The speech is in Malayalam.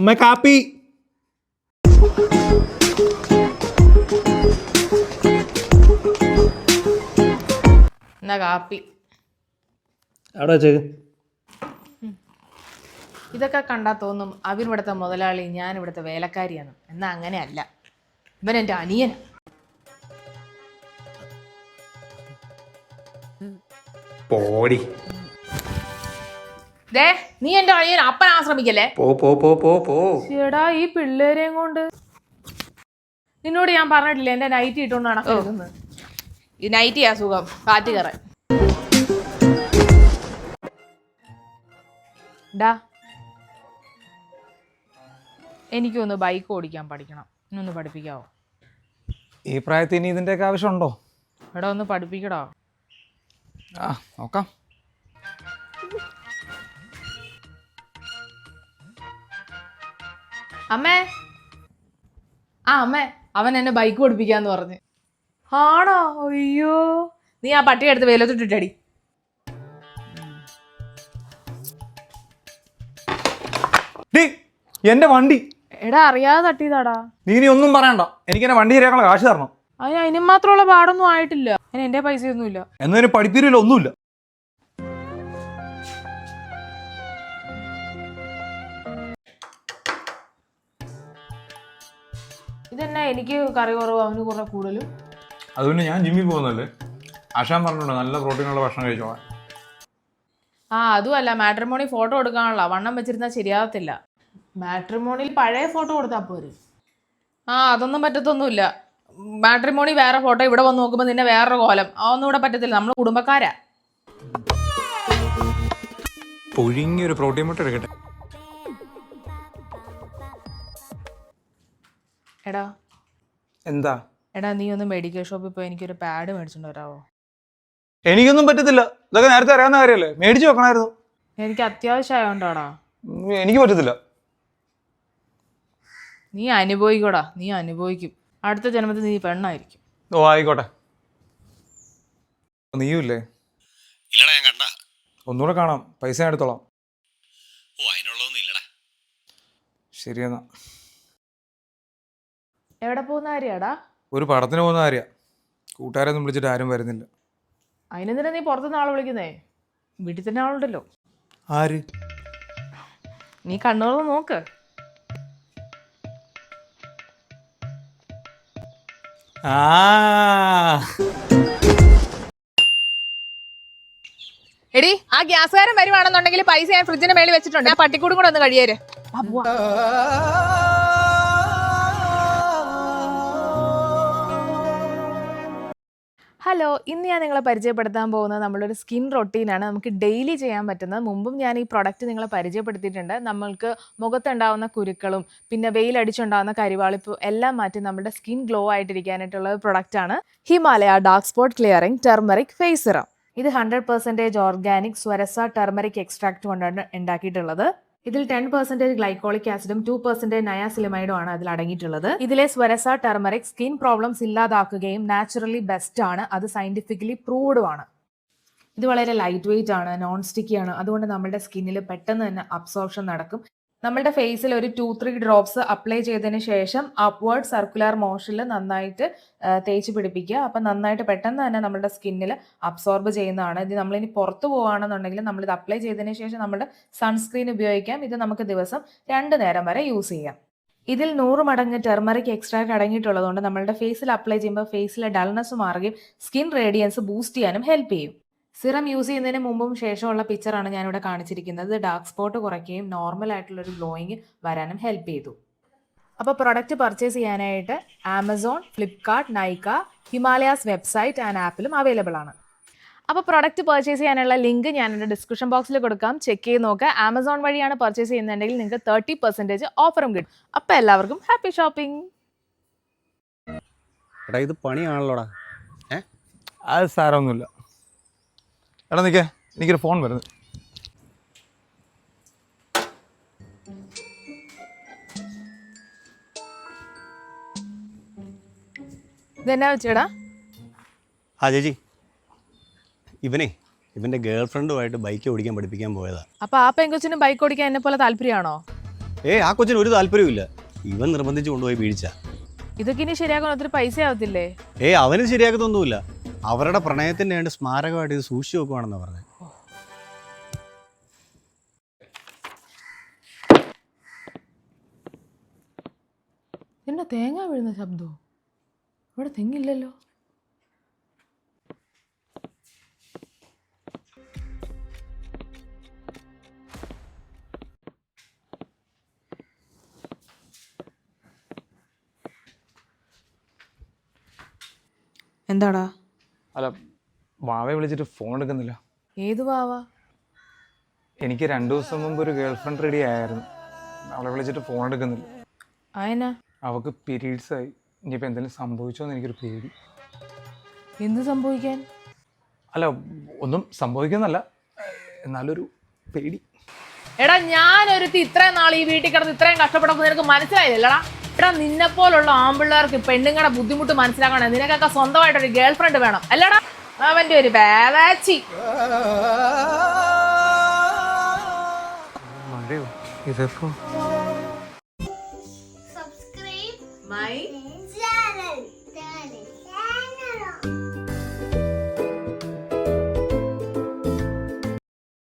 അമ്മ കാപ്പി എന്നാ കാപ്പി അവിടെ വെച്ചേക്ക്. ഇതൊക്കെ കണ്ടാൽ തോന്നും അവൻ ഇവിടുത്തെ മുതലാളി ഞാൻ ഇവിടുത്തെ വേലക്കാരിയാണ്. എന്നാ അങ്ങനെയല്ല. ഇവൻ എന്റെ അനിയൻ പോടി. ദേ നീ എന്റെ അനിയൻ അപ്പൻ ആശ്രമിക്കല്ലേ? പോ പോ പോ പോ പോ. ചേടാ ഈ പിള്ളേരെയും കൊണ്ട്. നിന്നോട് ഞാൻ പറഞ്ഞിട്ടില്ല എന്റെ നൈറ്റ് ഇട്ടുകൊണ്ടാണ് ഈ നൈറ്റ് ആ സുഖം. കാറ്റ് കയറാൻ. ഡാ. എനിക്കൊന്ന് ബൈക്ക് ഓടിക്കാൻ പഠിക്കണം. ഇന്നൊന്ന് പഠിപ്പിക്കാവോ? ഈ പ്രായത്തിൽ ഇനി ഇതിന്റെയൊക്കെ ആവശ്യമുണ്ടോ? എടാ ഒന്ന് പഠിപ്പിക്കടാ. ആ നോക്കാം. അമ്മേ. ആ അമ്മേ. അവൻ എന്നെ ബൈക്ക് പഠിപ്പിക്കാന്ന് പറഞ്ഞു. ആണോ? അയ്യോ. നീ ആ പട്ടിയെ എടുത്ത് വെയിലത്തിട്ടിട്ടടി എന്റെ എന്റെ വണ്ടി. എടാ അറിയാതെ തട്ടിയതാടാ. നീ ഇനി ഒന്നും പറയണ്ട. എനിക്ക് എന്നെ വണ്ടി ശരിയാക്കാനുള്ള കാശ് തരണം. അതിന് അതിന് മാത്രമുള്ള പാടൊന്നും ആയിട്ടില്ല. അതിന് എന്റെ പൈസയൊന്നുമില്ല. എന്നതിന് പഠിപ്പിരില്ല ഒന്നുമില്ല. ഇതെന്നാ എനിക്ക് കറി കുറവ് അവന് കുറെ കൂടുതലും. അതുകൊണ്ട് ഞാൻ ജിമ്മിൽ പോകുന്നല്ലേ ആശാൻ പറഞ്ഞിട്ടുണ്ട് നല്ല പ്രോട്ടീനുള്ള ഭക്ഷണം കഴിച്ചോ ആ അതുമല്ല മാട്രിമോണി ഫോട്ടോ എടുക്കാനുള്ള. വണ്ണം വെച്ചിരുന്നാൽ ശരിയാകത്തില്ല മാട്രിമോണിയിൽ പഴയ ഫോട്ടോ കൊടുത്താൽ പോരെ? ആ അതൊന്നും പറ്റത്തൊന്നുമില്ല. മാട്രിമോണി വേറെ ഫോട്ടോ ഇവിടെ വന്ന് നോക്കുമ്പോൾ നിന്നെ വേറൊരു കോലം. അതൊന്നും ഇവിടെ പറ്റത്തില്ല. നമ്മൾ കുടുംബക്കാരാ. പുഴുങ്ങിയൊരു പ്രോട്ടീൻ മുട്ട എടുക്കട്ടെ. എടാ. എന്താ? എടാ നീ ഒന്ന് മെഡിക്കൽ ഷോപ്പിൽ പോയി എനിക്കൊരു പാഡ് മേടിച്ചിട്ട് വരാവോ? എനിക്കൊന്നും പറ്റത്തില്ല. ഇതൊക്കെ നേരത്തെ അറിയാവുന്ന കാര്യമല്ലേ? മേടിച്ചു വെക്കണമായിരുന്നു. എനിക്ക് അത്യാവശ്യമായോണ്ടാടാ. എനിക്ക് പറ്റത്തില്ല. നീ അനുഭവിക്കോടാ. നീ അനുഭവിക്കും. അടുത്ത ജന്മത്തിൽ നീ പെണ്ണായിരിക്കും. ഓ ആയിക്കോട്ടെ. നീയുമില്ലേ ഇല്ലടാ ഞാൻ കണ്ട. ഒന്നുകൂടെ കാണാം. പൈസ ഞാൻ എടുത്തോളാം. ഓ അതിനുള്ളതൊന്നും ഇല്ലടാ. ശരിയെന്നാ. എവിടെ പോകുന്ന കാര്യാടാ? ഒരു പടത്തിന് പോകുന്ന കാര്യ. കൂട്ടുകാരൊന്നും വിളിച്ചിട്ട് ആരും വരുന്നില്ല. അതിനെന്തിനാ നീ പുറത്തുനിന്ന് ആളെ വിളിക്കുന്നേ? വീട്ടിൽ തന്നെ ആളുണ്ടല്ലോ. ആര്? നീ കണ്ണുകളൊന്ന് നോക്ക്. ആ. എടി ആ ഗ്യാസുകാരൻ വരുവാണെന്നുണ്ടെങ്കിൽ പൈസ ഞാൻ ഫ്രിഡ്ജിന്റെ മേളിൽ വെച്ചിട്ടുണ്ട്. ആ പട്ടിക്കൂടും കൂടെ ഒന്ന് കഴിയേര്. ഹലോ ഇന്ന് ഞാൻ നിങ്ങളെ പരിചയപ്പെടുത്താൻ പോകുന്നത് നമ്മളൊരു സ്കിൻ റൊട്ടീനാണ്. നമുക്ക് ഡെയിലി ചെയ്യാൻ പറ്റുന്നത്. മുമ്പും ഞാൻ ഈ പ്രൊഡക്റ്റ് നിങ്ങളെ പരിചയപ്പെടുത്തിയിട്ടുണ്ട്. നമ്മൾക്ക് മുഖത്തുണ്ടാവുന്ന കുരുക്കളും പിന്നെ വെയിലടിച്ചുണ്ടാകുന്ന കരിവാളിപ്പ് എല്ലാം മാറ്റി നമ്മുടെ സ്കിൻ ഗ്ലോ ആയിട്ടിരിക്കാനായിട്ടുള്ള ഒരു പ്രൊഡക്റ്റാണ് Himalaya dark spot clearing turmeric face serum ഇത് hundred percentage organic Swarasa turmeric extract കൊണ്ടാണ് ഉണ്ടാക്കിയിട്ടുള്ളത്. ഇതിൽ ടെൻ പെർസെന്റേജ് ഗ്ലൈക്കോളിക് ആസിഡും ടു പെർസെന്റേജ് നയാസിലമൈഡും ആണ് അതിൽ അടങ്ങിയിട്ടുള്ളത്. ഇതിലെ സ്വരസ ടെർമറിക് സ്കിൻ പ്രോബ്ലംസ് ഇല്ലാതാക്കുകയും നാച്ചുറലി ബെസ്റ്റ് ആണ്. അത് സയന്റിഫിക്കലി പ്രൂവ്ഡും ആണ്. ഇത് വളരെ ലൈറ്റ് വെയിറ്റ് ആണ് നോൺ സ്റ്റിക്കി ആണ്. അതുകൊണ്ട് നമ്മുടെ സ്കിന്നിൽ പെട്ടെന്ന് തന്നെ അബ്സോർപ്ഷൻ നടക്കും. നമ്മുടെ ഫേസിൽ ഒരു ടു ത്രീ ഡ്രോപ്സ് അപ്ലൈ ചെയ്തതിന് ശേഷം അപ്വേർഡ് സർക്കുലർ മോഷനിൽ നന്നായിട്ട് തേച്ച് പിടിപ്പിക്കുക. അപ്പം നന്നായിട്ട് പെട്ടെന്ന് തന്നെ നമ്മുടെ സ്കിന്നിൽ അബ്സോർബ് ചെയ്യുന്നതാണ്. ഇത് നമ്മളിനി പുറത്ത് പോകുകയാണെന്നുണ്ടെങ്കിൽ നമ്മളിത് അപ്ലൈ ചെയ്തതിന് ശേഷം നമ്മുടെ സൺസ്ക്രീൻ ഉപയോഗിക്കാം. ഇത് നമുക്ക് ദിവസം രണ്ട് നേരം വരെ യൂസ് ചെയ്യാം. ഇതിൽ നൂറ് മടങ്ങ് ടെർമറിക് എക്സ്ട്രാക്ട് അടങ്ങിയിട്ടുള്ളതുകൊണ്ട് നമ്മളുടെ ഫേസിൽ അപ്ലൈ ചെയ്യുമ്പോൾ ഫേസിലെ ഡൾനെസ് മാറുകയും സ്കിൻ റേഡിയൻസ് ബൂസ്റ്റ് ചെയ്യാനും ഹെൽപ്പ് ചെയ്യും. സിറം യൂസ് ചെയ്യുന്നതിന് മുമ്പും ശേഷമുള്ള പിക്ചറാണ് ഞാനിവിടെ കാണിച്ചിരിക്കുന്നത്. ഡാർക്ക് സ്പോട്ട് കുറയ്ക്കുകയും നോർമൽ ആയിട്ടുള്ള ഒരു ഗ്ലോയിങ് വരാനും ഹെൽപ്പ് ചെയ്തു. അപ്പോൾ പ്രൊഡക്റ്റ് പർച്ചേസ് ചെയ്യാനായിട്ട് Amazon Flipkart Nykaa Himalayas website and ആപ്പിലും available ആണ്. അപ്പോൾ പ്രൊഡക്റ്റ് പർച്ചേസ് ചെയ്യാനുള്ള ലിങ്ക് ഞാൻ എന്റെ ഡിസ്ക്രിപ്ഷൻ ബോക്സിൽ കൊടുക്കാം. ചെക്ക് ചെയ്ത് നോക്കുക ആമസോൺ വഴിയാണ് പർച്ചേസ് ചെയ്യുന്നുണ്ടെങ്കിൽ നിങ്ങൾക്ക് തേർട്ടി പെർസെന്റേജ് ഓഫറും കിട്ടും. അപ്പോൾ എല്ലാവർക്കും ഹാപ്പി ഷോപ്പിംഗ് എടാ ഇത് പണിയാണല്ലോടാ. ഏ? അത് സാരമൊന്നുമില്ല. എടാ നിൽക്കേ എനിക്കൊരു ഫോൺ വരുന്നത് ഇതെന്നാ വെച്ചേടാ? ആ ചേച്ചി. ഇവനെ ഇവന്റെ ഗേൾ ഫ്രണ്ടുമായിട്ട് ബൈക്ക് ഓടിക്കാൻ പഠിപ്പിക്കാൻ പോയതാ. അപ്പൊ ആ പെങ്കൊച്ചിനും ബൈക്ക് ഓടിക്കാൻ എന്നെ പോലെ താല്പര്യമാണോ? ഏ ആ കൊച്ചിന് ഒരു താല്പര്യമില്ല ഇവൻ നിർബന്ധിച്ചു കൊണ്ടുപോയി വീഴ്ച ഇതൊക്കെ ഇനി ശരിയാക്കാൻ ഒത്തിരി പൈസ ആവത്തില്ലേ? ഏ അവന് ശരിയാക്കത്തൊന്നുമില്ല. അവരുടെ പ്രണയത്തിന്റെ വേണ്ടി സ്മാരകമായിട്ട് ഇത് സൂക്ഷിച്ചു വെക്കുവാണെന്ന് പറഞ്ഞത്. എന്നാ തേങ്ങ വീഴുന്ന ശബ്ദമോ ഇവിടെ തെങ്ങില്ലല്ലോ. എന്താടാ? അല്ല വാവയെ വിളിച്ചിട്ട് ഫോൺ എടുക്കുന്നില്ല. ഏത് വാവ? എനിക്ക് രണ്ടു ദിവസം മുമ്പ് ഒരു ഗേൾ ഫ്രണ്ട് റെഡി ആയിരുന്നു അവളെ വിളിച്ചിട്ട് ഫോൺ എടുക്കുന്നില്ല. അവക്ക് അവൾക്ക് പീരീഡ്സ് ആയി ഇനിയിപ്പോൾ എന്തെങ്കിലും സംഭവിച്ചോ എന്ന് എനിക്കൊരു പേടി. എന്ത് സംഭവിക്കാൻ? അല്ല ഒന്നും സംഭവിക്കുന്നല്ല എന്നാലൊരു പേടി. എടാ ഞാനൊരുത്തി ഇത്രയും നാൾ ഈ വീട്ടിൽ കിടന്ന് ഇത്രയും കഷ്ടപ്പെട്ടപ്പോൾ നിനക്ക് മനസ്സിലായില്ലടാ എടാ നിന്നെ പോലുള്ള ആമ്പിള്ളേർക്ക് പെണ്ണുങ്ങളുടെ ബുദ്ധിമുട്ട് മനസ്സിലാക്കണം? നിനക്കൊക്കെ സ്വന്തമായിട്ട് ഒരു ഗേൾ ഫ്രണ്ട് വേണം. അല്ലടാ അവന്റെ ഒരു വേവാച്ചി. മഴയോ?